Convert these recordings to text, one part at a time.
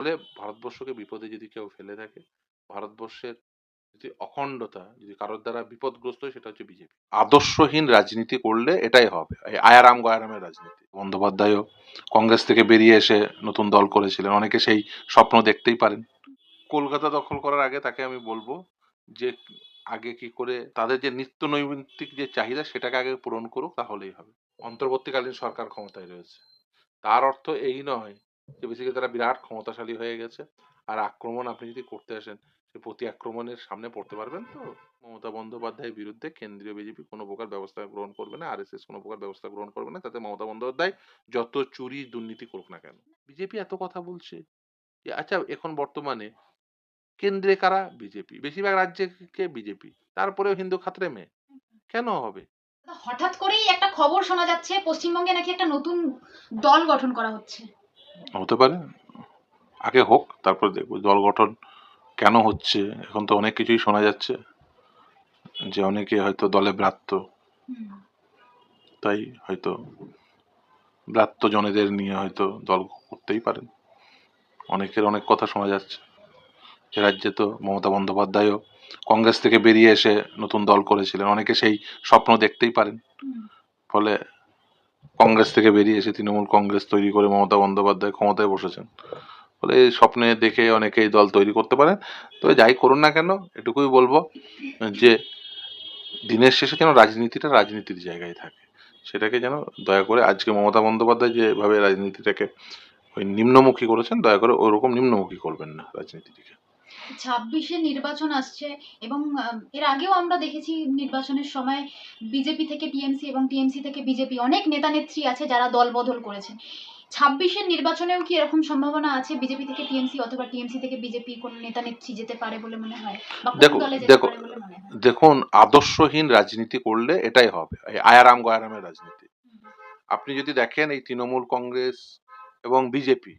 ফলে ভারতবর্ষকে বিপদে যদি কেউ ফেলে থাকে, ভারতবর্ষের যদি অখণ্ডতা যদি কারোর দ্বারা বিপদগ্রস্ত হয়, সেটা হচ্ছে বিজেপি। আদর্শহীন রাজনীতি করলে এটাই হবে। এই আয়ারাম গয়ারামের রাজনীতি। বন্দ্যোপাধ্যায়ও কংগ্রেস থেকে বেরিয়ে এসে নতুন দল করেছিলেন। অনেকে সেই স্বপ্ন দেখতেই পারেন। কলকাতা দখল করার আগে তাকে আমি বলব যে, আগে কি করে তাদের যে নিত্য নৈমিত্তিক যে চাহিদা, সেটাকে আগে পূরণ করুক, তাহলেই হবে। অন্তর্বর্তীকালীন সরকার ক্ষমতায় রয়েছে। তার অর্থ এই নয় যে বেসিক্যালি তারা বিরাট ক্ষমতাশালী হয়ে গেছে। আর আক্রমণ আপনি যদি করতে আসেন, সে প্রতি আক্রমণের সামনে পড়তে পারবেন তো? মমতা বন্দ্যোপাধ্যায়ের বিরুদ্ধে কেন্দ্রীয় বিজেপি কোনো প্রকার ব্যবস্থা গ্রহণ করবে না আর এস এস কোনো প্রকার ব্যবস্থা গ্রহণ করবে না, তাতে মমতা বন্দ্যোপাধ্যায় যত চুরি দুর্নীতি করুক না কেন। বিজেপি এত কথা বলছে যে আচ্ছা এখন বর্তমানে কেন্দ্রে কারা? বিজেপি বেশিরভাগ রাজ্যে কে? বিজেপি তারপরেও হিন্দু খাতরে মেয়ে। কেন হবে? হঠাৎ করেই একটা খবর শোনা যাচ্ছে, পশ্চিমবঙ্গে নাকি একটা নতুন দল গঠন করা হচ্ছে। হতে পারে। আগে হোক তারপর দেখব দল গঠন কেন হচ্ছে এখন তো অনেক কিছুই শোনা যাচ্ছে যে অনেকে হয়তো দলে ব্রাত্য। তাই হয়তো ব্রাত্য জনেদের নিয়ে হয়তো দল করতেই পারেন। অনেকের অনেক কথা শোনা যাচ্ছে। রাজ্যে তো মমতা বন্দ্যোপাধ্যায়ও কংগ্রেস থেকে বেরিয়ে এসে নতুন দল করেছিলেন। অনেকে সেই স্বপ্ন দেখতেই পারেন। ফলে কংগ্রেস থেকে বেরিয়ে এসে তৃণমূল কংগ্রেস তৈরি করে মমতা বন্দ্যোপাধ্যায় ক্ষমতায় বসেছেন। ফলে স্বপ্নে দেখে অনেকেই দল তৈরি করতে পারে তবে যাই করুন না কেন, এটুকুই বলব যে দিনের শেষে যেন রাজনীতিটা রাজনীতির জায়গায় থাকে। সেটাকে যেন দয়া করে আজকে মমতা বন্দ্যোপাধ্যায় যেভাবে রাজনীতিটাকে ওই নিম্নমুখী করেছেন, দয়া করে ওরকম নিম্নমুখী করবেন না রাজনীতিটিকে। ছাব্বিশে নির্বাচন আসছে এবং এর আগেও আমরা দেখেছি নির্বাচনের সময় বিজেপি থেকে টিএমসি এবং টিএমসি থেকে বিজেপি অনেক নেতা নেত্রী আছে যারা দল বদল করেছেন ছাব্বিশের নির্বাচনেও কি এরকম সম্ভাবনা আছে? বিজেপি থেকে টিএমসি অথবা টিএমসি থেকে বিজেপি কোন নেতা নেত্রী যেতে পারে বলে মনে হয়? দেখো দেখুন আদর্শহীন রাজনীতি করলে এটাই হবে। আয়ারাম গয়ারামের রাজনীতি। আপনি যদি দেখেন এই তৃণমূল কংগ্রেস এবং বিজেপি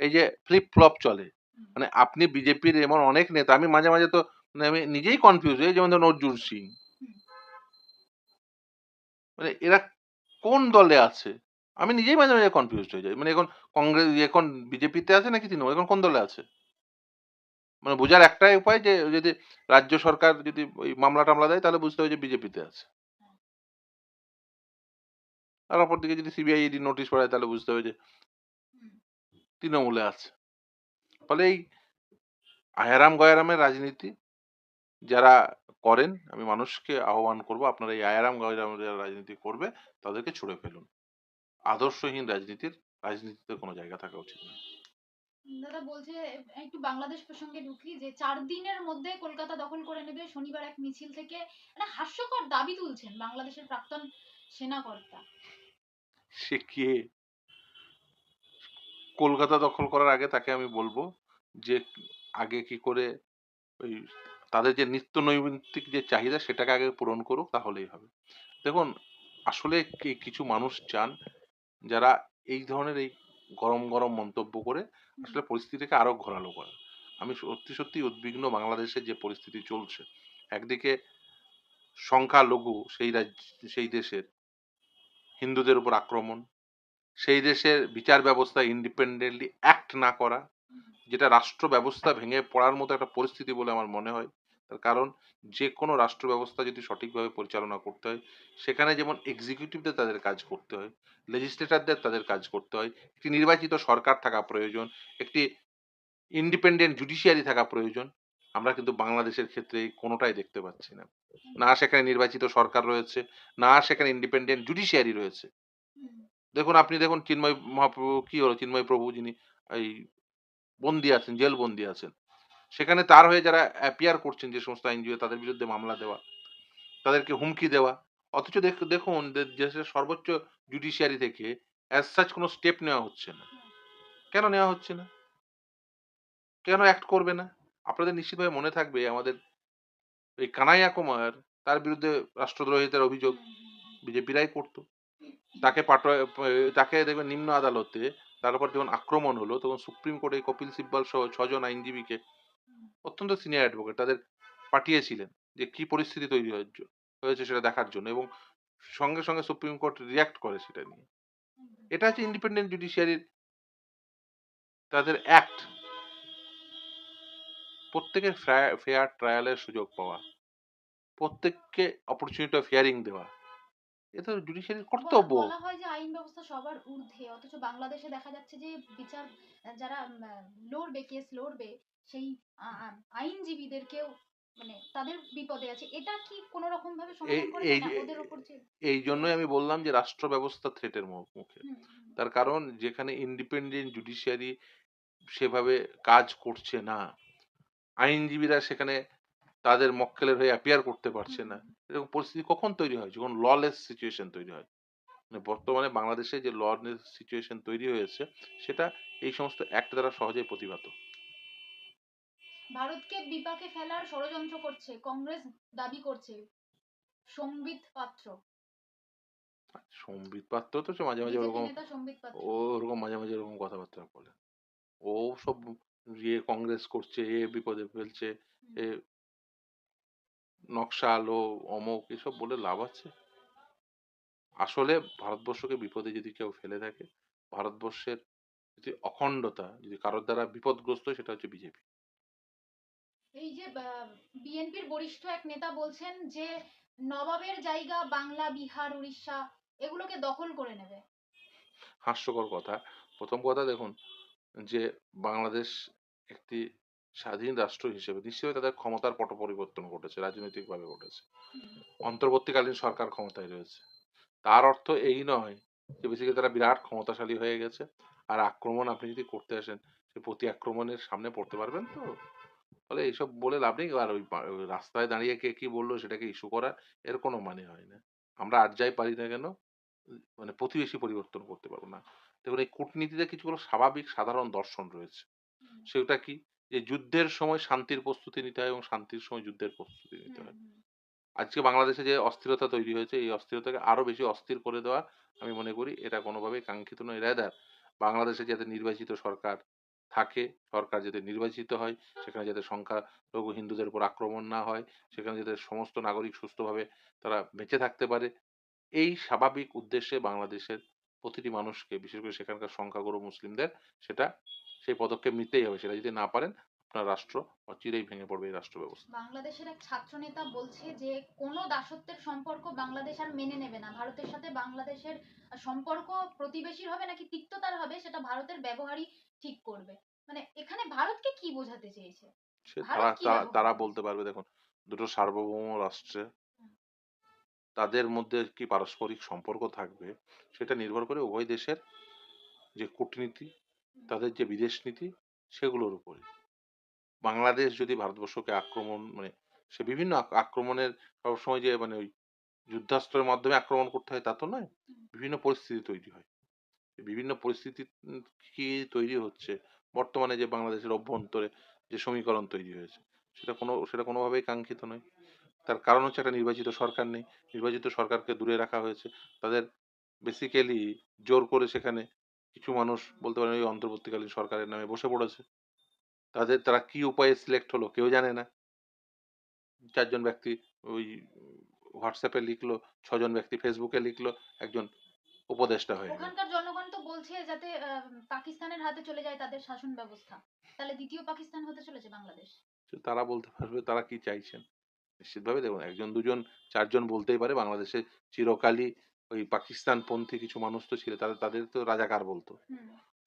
এই যে ফ্লিপ ফ্লপ চলে মানে আপনি বিজেপির এমন অনেক নেতা আমি মাঝে মাঝে তো মানে আমি নিজেই কনফিউজ হই যেমন ধরুন অর্জুন সিং। মানে এরা কোন দলে আছে? আমি নিজেই মাঝে মাঝে কনফিউজ হয়ে যাই। মানে এখন কংগ্রেস এখন বিজেপিতে আছে নাকি তৃণমূল? এখন কোন দলে আছে? মানে বোঝার একটাই উপায় যে যদি রাজ্য সরকার যদি ওই মামলা টামলা দেয় তাহলে বুঝতে হবে যে বিজেপিতে আছে। আর অপরদিকে যদি সিবিআই ইডি নোটিশ পড়ায় তাহলে বুঝতে হবে যে তৃণমূলে আছে। ফলে এই আয়ারাম গয়ারামের রাজনীতি যারা করেন আমি মানুষকে আহ্বান করব আপনারা এই আয়ারাম গয়ারামের যারা রাজনীতি করবে তাদেরকে ছুড়ে ফেলুন। আদর্শহীন রাজনীতির রাজনীতিতে কোনো জায়গা থাকা উচিত নয়। দাদা বলছে একটু বাংলাদেশ প্রসঙ্গে ঢুকি যে চার দিনের মধ্যে কলকাতা দখল করে নেবে শনিবার এক মিছিল থেকে একটা হাস্যকর দাবি তুলছেন বাংলাদেশের প্রাক্তন সেনাকর্তা। সে কে? কলকাতা দখল করার আগে তাকে আমি বলব যে, আগে কি করে ওই তাদের যে নিত্য নৈমিত্তিক যে চাহিদা সেটাকে আগে পূরণ করুক, তাহলেই হবে। দেখুন, আসলে কিছু মানুষ চান যারা এই ধরনের এই গরম গরম মন্তব্য করে আসলে পরিস্থিতিকে আরও ঘোরালো করে আমি সত্যি সত্যি উদ্বিগ্ন বাংলাদেশে যে পরিস্থিতি চলছে। একদিকে সংখ্যালঘু সেই রাজ্য, সেই দেশের হিন্দুদের উপর আক্রমণ সেই দেশের বিচার ব্যবস্থা ইন্ডিপেন্ডেন্টলি অ্যাক্ট না করা, যেটা রাষ্ট্র ব্যবস্থা ভেঙে পড়ার মতো একটা পরিস্থিতি বলে আমার মনে হয়। তার কারণ যে কোনো রাষ্ট্র ব্যবস্থা যদি সঠিকভাবে পরিচালনা করতে হয়, সেখানে যেমন এক্সিকিউটিভদের তাদের কাজ করতে হয় লেজিসলেটারদের তাদের কাজ করতে হয়, একটি নির্বাচিত সরকার থাকা প্রয়োজন, একটি ইন্ডিপেন্ডেন্ট জুডিশিয়ারি থাকা প্রয়োজন, আমরা কিন্তু বাংলাদেশের ক্ষেত্রে কোনোটাই দেখতে পাচ্ছি না। না সেখানে নির্বাচিত সরকার রয়েছে, না সেখানে ইন্ডিপেন্ডেন্ট জুডিশিয়ারি রয়েছে। দেখুন, আপনি দেখুন চিন্ময় মহাপ্রভু, কি হলো? চিন্ময় প্রভু যিনি এই বন্দি আছেন, জেল বন্দি আছেন। সেখানে তার হয়ে যারা অ্যাপিয়ার করছেন যে সমস্ত এনজিও তাদের বিরুদ্ধে মামলা দেওয়া, তাদেরকে হুমকি দেওয়া, অথচ দেখ- দেখুন দেশের সর্বোচ্চ জুডিশিয়ারি থেকে অ্যাজ সাচ কোনো স্টেপ নেওয়া হচ্ছে না। কেন নেওয়া হচ্ছে না? কেন অ্যাক্ট করবে না? আপনাদের নিশ্চিতভাবে মনে থাকবে, আমাদের এই কানাইয়া কুমার তার বিরুদ্ধে রাষ্ট্রদ্রোহিতার অভিযোগ, বিজেপিরাই করতো। তাকে পাঠায়, তাকে দেখবেন নিম্ন আদালতে তার উপর যখন আক্রমণ হলো, তখন সুপ্রিম কোর্টে কপিল সিব্বল সহ ছজন আইনজীবীকে অত্যন্ত সিনিয়র অ্যাডভোকেট তাদের পাঠিয়েছিলেন যে কি পরিস্থিতি তৈরি হয়েছে হয়েছে সেটা দেখার জন্য এবং সঙ্গে সঙ্গে সুপ্রিম কোর্ট রিয়াক্ট করে সেটা নিয়ে। এটা হচ্ছে ইন্ডিপেন্ডেন্ট জুডিশিয়ারির তাদের অ্যাক্ট প্রত্যেকের ফেয়ার ট্রায়ালের সুযোগ পাওয়া, প্রত্যেককে অপরচুনিটি অফ হিয়ারিং দেওয়া। এটা জুডিশিয়ারির কর্তব্য। বলা হয় যে আইন ব্যবস্থা সবার ঊর্ধ্বে অথচ বাংলাদেশে দেখা যাচ্ছে যে বিচার যারা লড়বে কেস লড়বে সেই আইনজীবীদেরকেও মানে তাদের বিপদে আছে। এটা কি কোনো রকম ভাবে সমাধান করা এই না ওদের উপর যে এই জন্যই আমি বললাম যে রাষ্ট্র ব্যবস্থা থ্রেটের মুখে। তার কারণ যেখানে ইন্ডিপেন্ডেন্ট জুডিশিয়ারি সেভাবে কাজ করছে না আইনজীবীরা সেখানে তাদের মক্কেলের হয়ে অ্যাপিয়ার করতে পারছে না। এরকম পরিস্থিতি কখন তৈরি হয়? যখন ললেস সিচুয়েশন তৈরি হয়। মানে বর্তমানে বাংলাদেশে যে ললেস সিচুয়েশন তৈরি হয়েছে সেটা এই সমস্ত অ্যাক্ট দ্বারা সহজেই প্রতিভাত। ভারতকে বিপাকে ফেলার ষড়যন্ত্র করছে কংগ্রেস দাবি করছে সম্বিত পাত্র। সম্বিত পাত্র তো সে মাঝে মাঝে ওরকম ও ওরকম মাঝে মাঝে ওরকম কথাবার্তা বলে। ও সব ইয়ে কংগ্রেস করছে এ বিপদে ফেলছে এ নকশা আলো অমক এসব বলে লাভ আছে? আসলে ভারতবর্ষকে বিপদে যদি কেউ ফেলে থাকে ভারতবর্ষের যে অখণ্ডতা যদি কারোর দ্বারা বিপদগ্রস্ত হয় সেটা হচ্ছে বিজেপি। এই যে বিএনপির বরিষ্ঠ এক নেতা বলছেন যে নবাবের জায়গা বাংলা বিহার উড়িষ্যা এগুলোকে দখল করে নেবে। হাস্যকর কথা। প্রথম কথা দেখুন যে বাংলাদেশ একটি স্বাধীন রাষ্ট্র হিসেবে নিশ্চয়ই তাদের ক্ষমতার পট পরিবর্তন ঘটেছে রাজনৈতিকভাবে ঘটেছে। অন্তর্বর্তীকালীন সরকার ক্ষমতায় রয়েছে। তার অর্থ এই নয় যে বেসিক্যালি তারা বিরাট ক্ষমতাশালী হয়ে গেছে আর আক্রমণ আপনি যদি করতে আসেন সে প্রতি আক্রমণের সামনে পড়তে পারবেন তো? ফলে এইসব বলে লাভ নেই। আর ওই রাস্তায় দাঁড়িয়ে কে কি বলল সেটাকে ইস্যু করা এর কোনো মানে হয় না। আমরা আর যাই পারি না কেন? মানে প্রতিবেশী পরিবর্তন করতে পারব না। দেখুন এই কূটনীতিতে কিছুগুলো স্বাভাবিক সাধারণ দর্শন রয়েছে। সেটা কি? যে যুদ্ধের সময় শান্তির প্রস্তুতি নিতে হয় এবং শান্তির সময় যুদ্ধের প্রস্তুতি নিতে হয়। আজকে বাংলাদেশে যে অস্থিরতা তৈরি হয়েছে এই অস্থিরতাকে আরও বেশি অস্থির করে দেওয়া আমি মনে করি এটা কোনোভাবেই কাঙ্ক্ষিত নয়। রেদার বাংলাদেশে যাতে নির্বাচিত সরকার থাকে সরকার যাতে নির্বাচিত হয় সেখানে যাতে সংখ্যালঘু হিন্দুদের উপর আক্রমণ না হয় সেখানে যাতে সমস্ত নাগরিক সুস্থভাবে তারা বেঁচে থাকতে পারে এই স্বাভাবিক উদ্দেশ্যে বাংলাদেশের প্রতিটি মানুষকে বিশেষ করে সেখানকার সংখ্যাগুরু মুসলিমদের সেটা সেই পদক্ষেপ নিতেই হবে সেটা যদি না পারেন আপনার রাষ্ট্র অচিরেই ভেঙে পড়বে এই রাষ্ট্র ব্যবস্থা। বাংলাদেশের এক ছাত্র নেতা বলছে যে কোনো দাসত্বের সম্পর্ক বাংলাদেশ আর মেনে নেবে না। ভারতের সাথে বাংলাদেশের সম্পর্ক প্রতিবেশীর হবে নাকি তিক্ততার হবে সেটা ভারতের ব্যবহারই ঠিক করবে। মানে এখানে ভারতকে কি বোঝাতে চেয়েছে? তারা? বলতে পারবে দেখুন দুটো সার্বভৌম রাষ্ট্রে তাদের মধ্যে কি পারস্পরিক সম্পর্ক থাকবে সেটা নির্ভর করে উভয় দেশের যে কূটনীতি তাদের যে বিদেশ নীতি, সেগুলোর উপরে। বাংলাদেশ যদি ভারতবর্ষকে আক্রমণ মানে সে বিভিন্ন আক- আক্রমণের সবসময় যে মানে ওই যুদ্ধাস্ত্রের মাধ্যমে আক্রমণ করতে হয়, তা তো নয়। বিভিন্ন পরিস্থিতি তৈরি হয়। বিভিন্ন পরিস্থিতি কি তৈরি হচ্ছে? বর্তমানে যে বাংলাদেশের অভ্যন্তরে যে সমীকরণ তৈরি হয়েছে, সেটা কোনো, সেটা কোনোভাবেই কাঙ্ক্ষিত নয়। তার কারণ হচ্ছে একটা নির্বাচিত সরকার নেই। নির্বাচিত সরকারকে দূরে রাখা হয়েছে। তাদের বেসিক্যালি জোর করে সেখানে কিছু মানুষ বলতে পারেন ওই অন্তর্বর্তীকালীন সরকারের নামে বসে পড়েছে। তাদের তারা কি উপায়ে সিলেক্ট হলো কেউ জানে না। চারজন ব্যক্তি ওই হোয়াটসঅ্যাপে লিখলো ছজন ব্যক্তি ফেসবুকে লিখলো একজন উপদেষ্টা হয়ে ওখানকার জনগণ তো বলছে যাতে পাকিস্তানের হাতে চলে যায় তাদের শাসন ব্যবস্থা। তাহলে দ্বিতীয় পাকিস্তান হতে চলেছে বাংলাদেশ? তারা বলতে পারবে তারা কি চাইছেন? নিশ্চিতভাবে দেখুন একজন দুজন চারজন বলতেই পারে বাংলাদেশে চিরকালই ওই পাকিস্তান পন্থী কিছু মানুষ তো ছিল তাদের তাদের তো রাজাকার বলতো।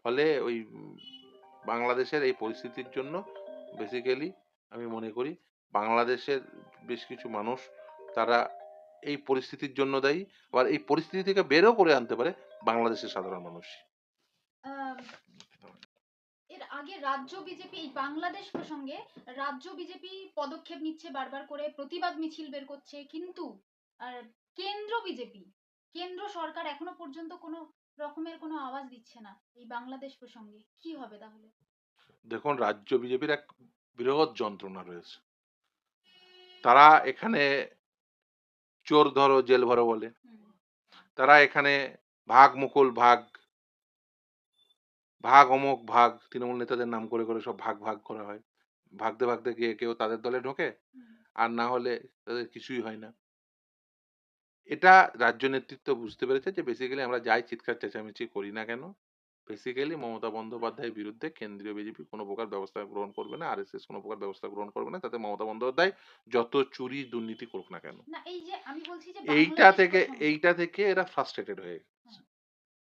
ফলে ওই বাংলাদেশের এই পরিস্থিতির জন্য বেসিক্যালি আমি মনে করি বাংলাদেশের বেশ কিছু মানুষ তারা এই পরিস্থিতির জন্য দায়ী আবার এই পরিস্থিতি থেকে বেরও করে আনতে পারে বাংলাদেশের সাধারণ মানুষ। এর আগে রাজ্য বিজেপি এই বাংলাদেশ প্রসঙ্গে রাজ্য বিজেপি পদক্ষেপ নিচ্ছে বারবার করে প্রতিবাদ মিছিল বের করছে কিন্তু আর কেন্দ্র বিজেপি কেন্দ্র সরকার এখনও পর্যন্ত কোনো রকমের কোনো আওয়াজ দিচ্ছে না এই বাংলাদেশ প্রসঙ্গে। কি হবে তাহলে? দেখুন রাজ্য বিজেপির এক বৃহৎ যন্ত্রণা রয়েছে। তারা এখানে চোর ধরো জেল ভরো বলে। তারা এখানে ভাগ মুকুল ভাগ ভাগ অমুক ভাগ তৃণমূল নেতাদের নাম করে করে সব ভাগ ভাগ করা হয়। ভাগতে ভাগতে গিয়ে কেউ তাদের দলে ঢোকে। আর না হলে তাদের কিছুই হয় না। এটা রাজ্য নেতৃত্ব বুঝতে পেরেছে যে বেসিক্যালি আমরা যাই চিৎকার চেঁচামেচি করি না কেন বেসিক্যালি মমতা বন্দ্যোপাধ্যায়ের বিরুদ্ধে কেন্দ্রীয় বিজেপি কোনো প্রকার ব্যবস্থা গ্রহণ করবে না আরএসএস কোনো প্রকার ব্যবস্থা গ্রহণ করবে না তাতে মমতা বন্দ্যোপাধ্যায় যত চুরি দুর্নীতি করুক না কেন। এইটা থেকে এইটা থেকে এরা ফ্রাস্ট্রেটেড হয়ে গেছে।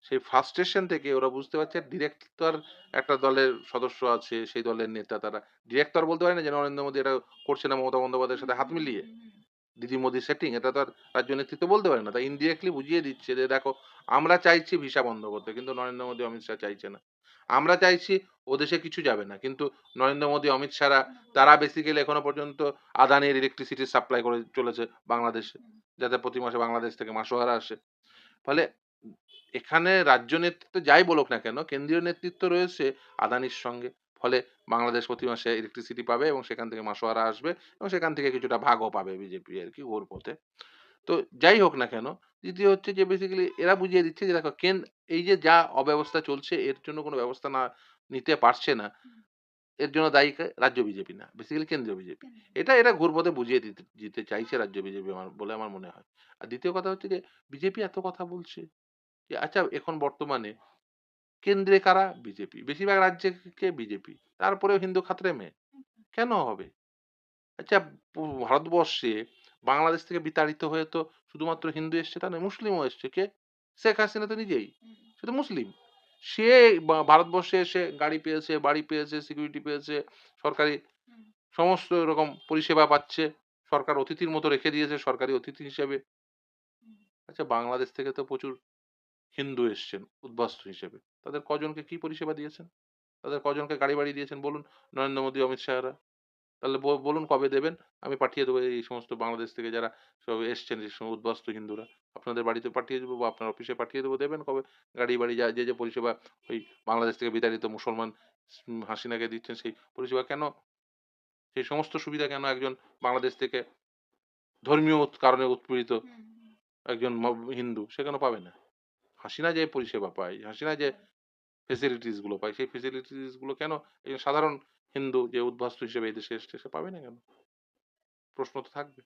সেই ফ্রাস্ট্রেশন থেকে ওরা বুঝতে পারছে ডিরেক্টর একটা দলের সদস্য আছে সেই দলের নেতা তারা। ডিরেক্টর বলতে পারে না যে নরেন্দ্র মোদী এটা করছে না মমতা বন্দ্যোপাধ্যায়ের সাথে হাত মিলিয়ে। দিদি মোদি সেটিং এটা তো আর রাজ্য নেতৃত্ব বলতে পারে না। তাই ইনডিরেক্টলি বুঝিয়ে দিচ্ছে যে, দেখো, আমরা চাইছি ভিসা বন্ধ করতে, কিন্তু নরেন্দ্র মোদী অমিত শাহ চাইছে না। আমরা চাইছি ও দেশে কিছু যাবে না, কিন্তু নরেন্দ্র মোদী, অমিত শাহরা, তারা বেসিক্যালি এখনও পর্যন্ত আদানির ইলেকট্রিসিটি সাপ্লাই করে চলেছে বাংলাদেশে, যাতে প্রতি মাসে বাংলাদেশ থেকে মাসোহারা আসে। ফলে এখানে রাজ্য নেতৃত্ব যাই বলুক না কেন, কেন্দ্রীয় নেতৃত্ব রয়েছে আদানির সঙ্গে। ফলে বাংলাদেশ প্রতি মাসে ইলেকট্রিসিটি পাবে এবং সেখান থেকে মাসোয়ারা আসবে এবং সেখান থেকে কিছুটা ভাগও পাবে বিজেপি আর কি ওর পথে। তো যাই হোক না কেন দ্বিতীয় হচ্ছে যে বেসিক্যালি এরা বুঝিয়ে দিচ্ছে যে দেখো কেন এই যে যা অব্যবস্থা চলছে এর জন্য কোনো ব্যবস্থা না নিতে পারছে না এর জন্য দায়ী? রাজ্য বিজেপি না বেসিক্যালি কেন্দ্রীয় বিজেপি এটা এটা ঘুরপথে বুঝিয়ে দিতে দিতে চাইছে রাজ্য বিজেপি আমার বলে আমার মনে হয়। আর দ্বিতীয় কথা হচ্ছে যে বিজেপি এত কথা বলছে যে আচ্ছা এখন বর্তমানে কেন্দ্রে কারা? বিজেপি। বেশিরভাগ রাজ্যে কে বিজেপি। তারপরেও হিন্দু খাতরে মেয়ে। কেন হবে? আচ্ছা ভারতবর্ষে বাংলাদেশ থেকে বিতাড়িত হয়ে তো শুধুমাত্র হিন্দু এসছে তা নয় মুসলিমও এসছে। কে? শেখ হাসিনা তো নিজেই। সে তো মুসলিম। সে ভারতবর্ষে এসে গাড়ি পেয়েছে বাড়ি পেয়েছে সিকিউরিটি পেয়েছে সরকারি সমস্ত রকম পরিষেবা পাচ্ছে সরকার অতিথির মতো রেখে দিয়েছে সরকারি অতিথি হিসেবে। আচ্ছা বাংলাদেশ থেকে তো প্রচুর হিন্দু এসছেন উদ্বাস্তু হিসেবে। তাদের কজনকে কি পরিষেবা দিয়েছেন? তাদের কজনকে গাড়ি বাড়ি দিয়েছেন? বলুন নরেন্দ্র মোদী অমিত শাহরা। তাহলে বলুন কবে দেবেন? আমি পাঠিয়ে দেবো এই সমস্ত বাংলাদেশ থেকে যারা সব এসছেন যে সমস্ত উদ্বাস্তু হিন্দুরা। আপনাদের বাড়িতে পাঠিয়ে দেবো বা আপনার অফিসে পাঠিয়ে দেবো। দেবেন কবে? গাড়ি বাড়ি যা যে যে পরিষেবা ওই বাংলাদেশ থেকে বিতাড়িত মুসলমান হাসিনাকে দিচ্ছেন সেই পরিষেবা কেন? সেই সমস্ত সুবিধা কেন একজন বাংলাদেশ থেকে ধর্মীয় কারণে উৎপীড়িত। একজন হিন্দু? সে কেন পাবে না? হাসিনা যে পরিষেবা পায় হাসিনা যে ফেসিলিটিসগুলো পায়। সেই ফেসিলিটিসগুলো কেন একজন সাধারণ হিন্দু যে উদ্বাস্তু হিসেবে এই দেশে এসছে সে পাবে না কেন? প্রশ্ন তো থাকবে।